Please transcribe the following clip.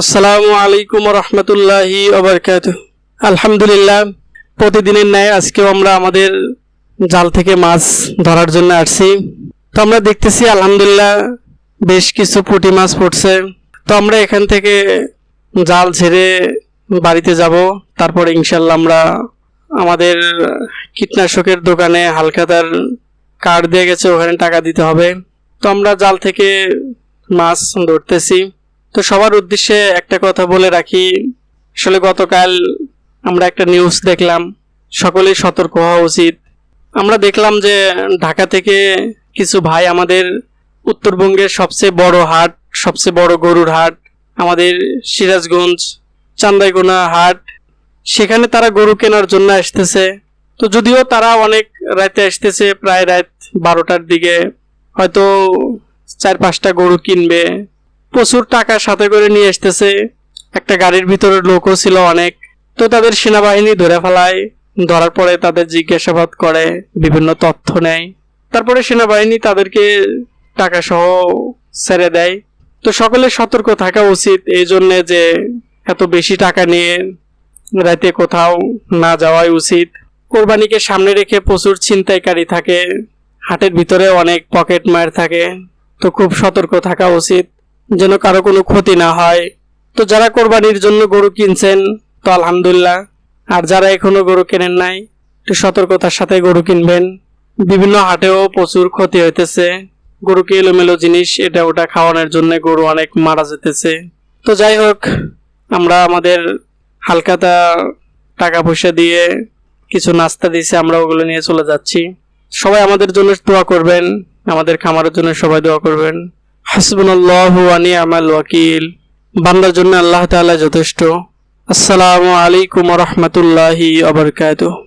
আসসালামু আলাইকুম রহমতুল্লাহি ওবরকাত আলহামদুলিল্লাহ, প্রতিদিনের ন্যায় আজকেও আমরা আমাদের জাল থেকে মাছ ধরার জন্য আসছি। তো আমরা দেখতেছি আলহামদুলিল্লাহ বেশ কিছু পুঁটি মাছ পড়ছে। তো আমরা এখান থেকে জাল ছেড়ে বাড়িতে যাব। তারপরে ইনশাল্লাহ আমরা আমাদের কীটনাশকের দোকানে হালখাতার কার্ড দিয়ে গেছে, ওখানে টাকা দিতে হবে। তো আমরা জাল থেকে মাছ ধরতেছি। তো সবার উদ্দেশ্যে একটা কথা বলে রাখি। আসলে গতকাল আমরা একটা নিউজ দেখলাম, সকলেই সতর্ক হওয়া উচিত। আমরা দেখলাম যে ঢাকা থেকে কিছু ভাই আমাদের উত্তরবঙ্গের সবচেয়ে বড় হাট, সবচেয়ে বড় গরুর হাট, আমাদের সিরাজগঞ্জ, চান্দাইগোনা হাট, সেখানে তারা গরু কেনার জন্য আসতেছে। তো যদিও তারা অনেক রাতে আসতেছে, প্রায় রাত বারোটার দিকে। হয়তো চার পাঁচটা গরু কিনবে প্রচুর টাকা সাথে করে নিয়ে আসতেছে। একটা গাড়ির ভিতরে লোকও ছিল অনেক। তো তাদের সেনাবাহিনী ধরে ফেলায়। ধরার পরে তাদের জিজ্ঞাসাবাদ করে, বিভিন্ন তথ্য নেয়। তারপরে সেনাবাহিনী তাদেরকে টাকা সহ ছেড়ে দেয়। তো সকলে সতর্ক থাকা উচিত এই জন্য যে এত বেশি টাকা নিয়ে রাতে কোথাও না যাওয়াই উচিত। কোরবানিকে সামনে রেখে প্রচুর ছিনতাইকারী থাকে। হাটের ভিতরে অনেক পকেট মার থাকে। তো খুব সতর্ক থাকা উচিত। যেন কারও কোনো ক্ষতি না হয়। তো যারা কোরবানির জন্য গরু কিনছেন, তো আলহামদুলিল্লাহ। আর যারা এখনও গরু কেনেন নাই, একটু সতর্কতার সাথে গরু কিনবেন। বিভিন্ন হাটেও প্রচুর ক্ষতি হইতেছে। গরুকে এলোমেলো জিনিস, এটা ওটা খাওয়ানোর জন্য গরু অনেক মারা যেতেছে। তো যাই হোক, আমরা আমাদের হালকাতা টাকা পয়সা দিয়ে কিছু নাস্তা দিয়েছে, আমরা ওগুলো নিয়ে চলে যাচ্ছি। সবাই আমাদের জন্য দোয়া করবেন, আমাদের খামারের জন্য সবাই দোয়া করবেন। ওয়াকিল। বান্দার জন্য আল্লাহ তালা যথেষ্ট। আসসালামু আলাইকুম রহমতুল্লাহি বারাকাতুহু।